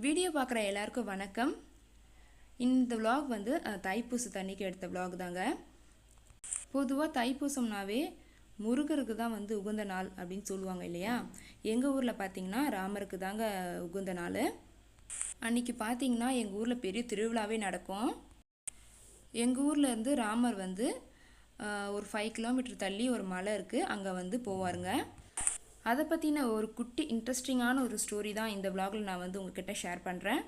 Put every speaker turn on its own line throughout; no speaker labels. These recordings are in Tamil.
வீடியோ பார்க்குற எல்லாருக்கும் வணக்கம். இந்த விலாக் வந்து தைப்பூச தண்ணிக்கு எடுத்த விலாக் தாங்க. பொதுவாக தைப்பூசம்னாவே முருகருக்கு தான் வந்து உகந்த நாள் அப்படின்னு சொல்லுவாங்க இல்லையா? எங்கள் ஊரில் பார்த்தீங்கன்னா ராமருக்கு தாங்க உகந்த நாள். அன்னைக்கு பார்த்தீங்கன்னா எங்கள் ஊரில் பெரிய திருவிழாவே நடக்கும். எங்கள் ஊரில் இருந்து ராமர் வந்து ஒரு ஃபைவ் கிலோமீட்டர் தள்ளி ஒரு மலை இருக்குது அங்கே வந்து போவாருங்க. அதை பற்றின ஒரு குட்டி இன்ட்ரெஸ்டிங்கான ஒரு ஸ்டோரி தான் இந்த vlogல நான் வந்து உங்ககிட்ட ஷேர் பண்ணுறேன்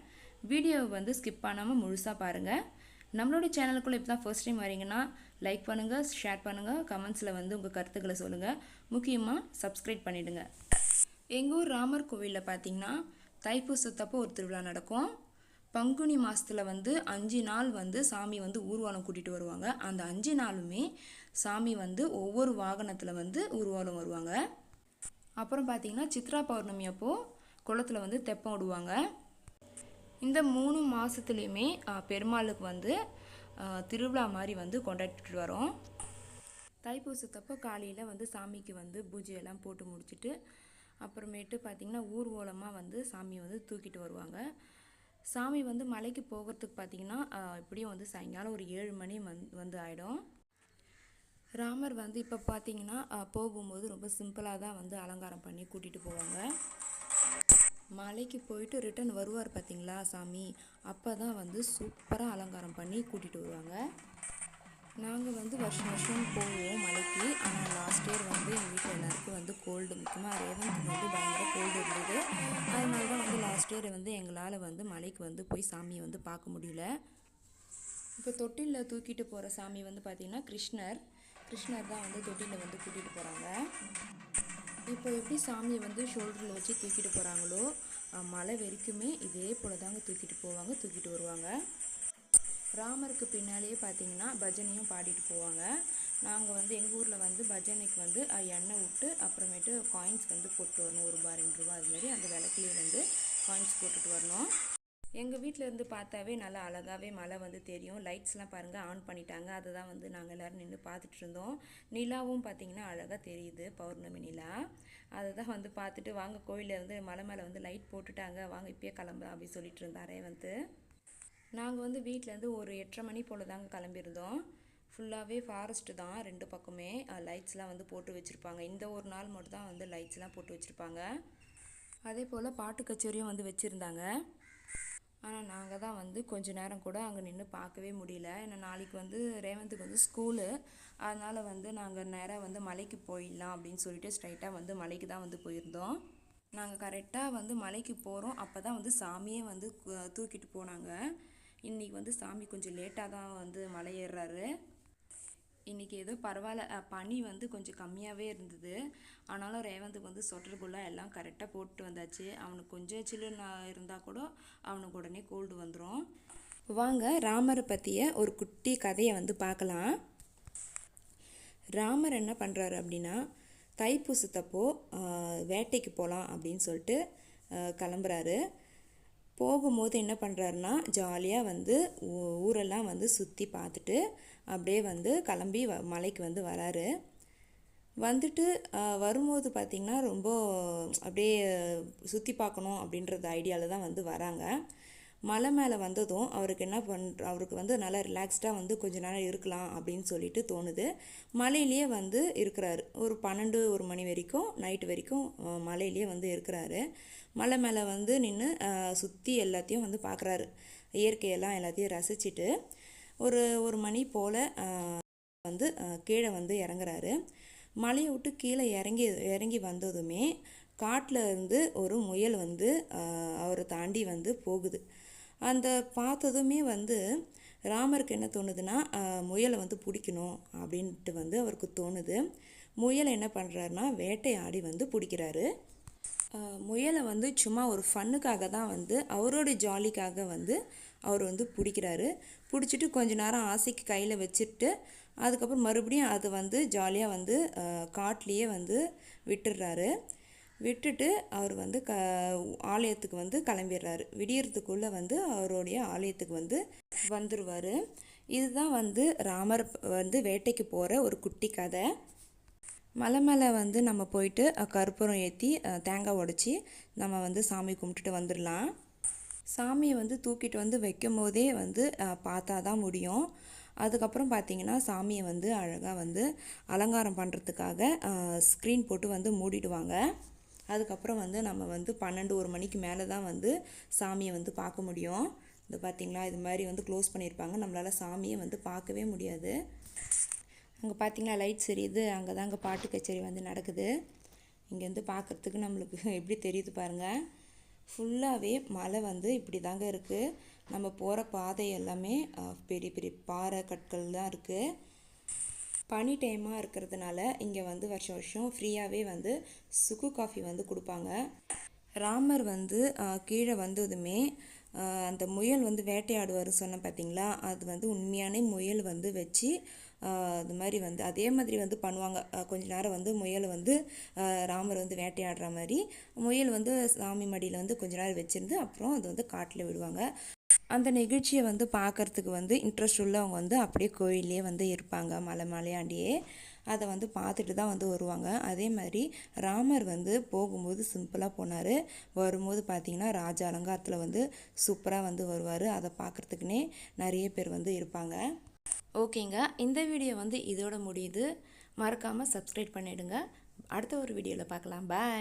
வீடியோவை வந்து ஸ்கிப் பண்ணாமல் முழுசாக பாருங்கள் நம்மளோட சேனலுக்குள்ளே இப்போ தான் ஃபர்ஸ்ட் டைம் வரீங்கன்னா லைக் பண்ணுங்கள் ஷேர் பண்ணுங்கள் கமெண்ட்ஸில் வந்து உங்கள் கருத்துக்களை சொல்லுங்கள் முக்கியமாக சப்ஸ்கிரைப் பண்ணிவிடுங்க எங்கள் ஊர் ராமர் கோவிலில் பார்த்தீங்கன்னா தைப்பூசத்தப்போ ஒரு திருவிழா நடக்கும். பங்குனி மாதத்தில் வந்து அஞ்சு நாள் வந்து சாமி வந்து ஊர்வலம் கூட்டிகிட்டு வருவாங்க. அந்த அஞ்சு நாளுமே சாமி வந்து ஒவ்வொரு வாகனத்தில் வந்து ஊர்வலம் வருவாங்க. அப்புறம் பார்த்தீங்கன்னா சித்ரா பௌர்ணமி அப்போது குளத்துல வந்து தெப்பம் விடுவாங்க. இந்த மூணு மாதத்துலேயுமே பெருமாளுக்கு வந்து திருவிழா மாதிரி வந்து கொண்டாடிட்டு வரோம். தைப்பூசத்தப்போ காலையில் வந்து சாமிக்கு வந்து பூஜையெல்லாம் போட்டு முடிச்சுட்டு அப்புறமேட்டு பார்த்திங்கன்னா ஊர்வலமாக வந்து சாமி வந்து தூக்கிட்டு வருவாங்க. சாமி வந்து மலைக்கு போகிறதுக்கு பார்த்திங்கன்னா எப்படியும் வந்து சாயங்காலம் ஒரு ஏழு மணி வந் வந்து ஆகிடும் ராமர் வந்து இப்போ பார்த்தீங்கன்னா போகும்போது ரொம்ப சிம்பிளாக தான் வந்து அலங்காரம் பண்ணி கூட்டிகிட்டு போவாங்க. மலைக்கு போயிட்டு ரிட்டர்ன் வருவார் பார்த்தீங்களா சாமி? அப்போ தான் வந்து சூப்பராக அலங்காரம் பண்ணி கூட்டிகிட்டு வருவாங்க. நாங்கள் வந்து வருஷம் வருஷம் போவோம் மலைக்கு. ஆனால் லாஸ்ட் இயர் வந்து எங்கள் வீட்டில் எல்லாருக்கும் வந்து கோல்டு முக்கியமாக ரேவனுக்கு வந்து பயங்கர கோல்டு இருந்தது. அதனால தான் வந்து லாஸ்ட் இயர் வந்து எங்களால் வந்து மலைக்கு வந்து போய் சாமியை வந்து பார்க்க முடியல. இப்போ தொட்டிலில் தூக்கிட்டு போகிற சாமி வந்து பார்த்திங்கன்னா கிருஷ்ணர். கிருஷ்ணர் தான் வந்து தொட்டியில் வந்து கூட்டிகிட்டு போகிறாங்க இப்போ எப்படி சாமியை வந்து ஷோல்டரில் வச்சு தூக்கிட்டு போகிறாங்களோ மலை வரைக்குமே இதே போல் தாங்க தூக்கிட்டு போவாங்க தூக்கிட்டு வருவாங்க. ராமருக்கு பின்னாலேயே பார்த்தீங்கன்னா பஜனையும் பாடிட்டு போவாங்க. நாங்கள் வந்து எங்கள் ஊரில் வந்து பஜனைக்கு வந்து எண்ணெய் விட்டு அப்புறமேட்டு காயின்ஸ் வந்து போட்டு வரணும். ஒரு ரூபா ரெண்டு ரூபா அது மாதிரி அந்த விளக்குலேயே வந்து காயின்ஸ் போட்டுட்டு வரணும். எங்கள் வீட்டில் இருந்து பார்த்தாவே நல்லா அழகாகவே மழை வந்து தெரியும். லைட்ஸ்லாம் பாருங்கள் ஆன் பண்ணிட்டாங்க. அதை தான் வந்து நாங்கள் எல்லோரும் நின்று பார்த்துட்டு இருந்தோம். நிலாவும் பார்த்தீங்கன்னா அழகாக தெரியுது பௌர்ணமி நிலா. அதை தான் வந்து பார்த்துட்டு வாங்க கோயிலில் வந்து மலை மேலே வந்து லைட் போட்டுட்டாங்க. வாங்க இப்பயே கிளம்ப அப்படி சொல்லிட்டு இருந்தாரே வந்து. நாங்கள் வந்து வீட்டிலேருந்து ஒரு எட்டரை மணி போல் தாங்க கிளம்பியிருந்தோம் ஃபுல்லாகவே ஃபாரஸ்ட்டு தான் ரெண்டு பக்கமே. லைட்ஸ்லாம் வந்து போட்டு வச்சுருப்பாங்க. இந்த ஒரு நாள் மட்டும் தான் வந்து லைட்ஸ்லாம் போட்டு வச்சுருப்பாங்க. அதே போல் பாட்டு கச்சேரியும் வந்து வச்சுருந்தாங்க. ஆனால் நாங்கள் தான் வந்து கொஞ்ச நேரம் கூட அங்கே நின்று பார்க்கவே முடியல. ஏன்னா நாளைக்கு வந்து ரேவந்துக்கு வந்து ஸ்கூலு அதனால் வந்து நாங்கள் நேராக வந்து மலைக்கு போயிடலாம் அப்படின்னு சொல்லிட்டு ஸ்ட்ரைட்டாக வந்து மலைக்கு தான் வந்து போயிருந்தோம். நாங்கள் கரெக்டாக வந்து மலைக்கு போகிறோம் அப்போ தான் வந்து சாமியே வந்து தூக்கிட்டு போனாங்க. இன்றைக்கி வந்து சாமி கொஞ்சம் லேட்டாக தான் வந்து மலை ஏறுறாரு. இன்றைக்கி ஏதோ பரவாயில்ல பனி வந்து கொஞ்சம் கம்மியாகவே இருந்தது. ஆனாலும் ரேவந்துக்கு வந்து சொட்டருக்குள்ளே எல்லாம் கரெக்டாக போட்டு வந்தாச்சு. அவனுக்கு கொஞ்சம் சில்லுன்னு இருந்தால் கூட அவனுக்கு உடனே கோல்டு வந்துடும் வாங்க ராமரை பற்றிய ஒரு குட்டி கதையை வந்து பார்க்கலாம் ராமர் என்ன பண்ணுறாரு அப்படின்னா தைப்பூசத்தப்போ வேட்டைக்கு போகலாம் அப்படின்னு சொல்லிட்டு கிளம்புறாரு. போகும்போது என்ன பண்ணுறாருன்னா ஜாலியாக வந்து ஊரெல்லாம் வந்து சுற்றி பார்த்துட்டு அப்படியே வந்து கிளம்பி வ மலைக்கு வந்து வராரு. வந்துட்டு வரும்போது பார்த்திங்கன்னா ரொம்ப அப்படியே சுற்றி பார்க்கணும் அப்படின்றது ஐடியாவில் தான் வந்து வராங்க. மலை மேலே வந்ததும் அவருக்கு என்ன பண்ணுற அவருக்கு வந்து நல்லா ரிலாக்ஸ்டாக வந்து கொஞ்ச நேரம் இருக்கலாம் அப்படின்னு சொல்லிட்டு தோணுது. மலையிலேயே வந்து இருக்கிறாரு. ஒரு பன்னெண்டு ஒரு மணி வரைக்கும் நைட்டு வரைக்கும் மலையிலேயே வந்து இருக்கிறாரு. மலை மேலே வந்து நின்று சுற்றி எல்லாத்தையும் வந்து பார்க்குறாரு இயற்கையெல்லாம் எல்லாத்தையும் ரசிச்சுட்டு. ஒரு ஒரு மணி போல் வந்து கீழே வந்து இறங்குறாரு. மலையை விட்டு கீழே இறங்கி இறங்கி வந்ததுமே காட்டில் இருந்து ஒரு முயல் வந்து அவரை தாண்டி வந்து போகுது. அந்த பார்த்ததுமே வந்து ராமருக்கு என்ன தோணுதுன்னா முயலை வந்து பிடிக்கணும் அப்படின்ட்டு வந்து அவருக்கு தோணுது. முயல் என்ன பண்ணுறாருன்னா வேட்டையாடி வந்து பிடிக்கிறாரு. முயலை வந்து சும்மா ஒரு ஃபன்னுக்காக தான் வந்து அவரோட ஜாலிக்காக வந்து அவர் வந்து பிடிக்கிறாரு. பிடிச்சிட்டு கொஞ்ச நேரம் ஆசைக்கு கையில் வச்சுட்டு அதுக்கப்புறம் மறுபடியும் அது வந்து ஜாலியாக வந்து அஹ், வந்து விட்டுடுறாரு. விட்டுட்டு அவர் வந்து க ஆலயத்துக்கு வந்து கிளம்பிடுறாரு. விடியறதுக்குள்ளே வந்து அவருடைய ஆலயத்துக்கு வந்து வந்துடுவார் இதுதான் வந்து ராமர் வந்து வேட்டைக்கு போகிற ஒரு குட்டி கதை. மலை மேலே வந்து நம்ம போயிட்டு கற்பூரம் ஏற்றி தேங்காய் உடச்சி நம்ம வந்து சாமி கும்பிட்டுட்டு வந்துடலாம் சாமியை வந்து தூக்கிட்டு வந்து வைக்கும் போதே வந்து பார்த்தா தான் முடியும். அதுக்கப்புறம் பார்த்திங்கன்னா சாமியை வந்து அழகாக வந்து அலங்காரம் பண்ணுறதுக்காக ஸ்க்ரீன் போட்டு வந்து மூடிடுவாங்க. அதுக்கப்புறம் வந்து நம்ம வந்து பன்னெண்டு ஒரு மணிக்கு மேலே தான் வந்து சாமியை வந்து பார்க்க முடியும். இது பார்த்திங்களா இது மாதிரி வந்து க்ளோஸ் பண்ணியிருப்பாங்க. நம்மளால் சாமியை வந்து பார்க்கவே முடியாது. அங்கே பார்த்தீங்கன்னா லைட்ஸ் எரியுது அங்கே தான் அங்கே பாட்டு கச்சேரி வந்து நடக்குது. இங்கேருந்து பார்க்குறதுக்கு நம்மளுக்கு எப்படி தெரியுது பாருங்கள் ஃபுல்லாகவே மலை வந்து இப்படி தாங்க இருக்குது நம்ம போகிற பாதை எல்லாமே பெரிய பெரிய பாறை கற்கள் தான் இருக்குது பனி டைமாக இருக்கிறதுனால இங்கே வந்து வருஷம் வருஷம் ஃப்ரீயாகவே வந்து சுக்கு காஃபி வந்து கொடுப்பாங்க. ராமர் வந்து கீழே வந்ததுமே அந்த முயல் வந்து வேட்டையாடுவார் சொன்னேன் பார்த்தீங்களா அது வந்து உண்மையான முயல் வந்து வச்சு அது மாதிரி வந்து அதே மாதிரி வந்து பண்ணுவாங்க. கொஞ்ச நேரம் வந்து முயல் வந்து ராமர் வந்து வேட்டையாடுற மாதிரி முயல் வந்து சாமி மடியில் வந்து கொஞ்ச நேரம் வச்சுருந்து அப்புறம் அது வந்து காட்டில் விடுவாங்க. அந்த நிகழ்ச்சியை வந்து பார்க்குறதுக்கு வந்து இன்ட்ரெஸ்ட் உள்ளவங்க வந்து அப்படியே கோயிலே வந்து இருப்பாங்க மலை மலையாண்டியே அதை வந்து பார்த்துட்டு தான் வந்து வருவாங்க. அதே மாதிரி ராமர் வந்து போகும்போது சிம்பிளாக போனார். வரும்போது பார்த்திங்கன்னா ராஜ அலங்காரத்தில் வந்து சூப்பராக வந்து வருவார். அதை பார்க்குறதுக்குனே நிறைய பேர் வந்து இருப்பாங்க. ஓகேங்க. இந்த வீடியோ வந்து இதோட முடியுது. மறக்காமல் சப்ஸ்கிரைப் பண்ணிவிடுங்க அடுத்த ஒரு வீடியோவில் பார்க்கலாம். பாய்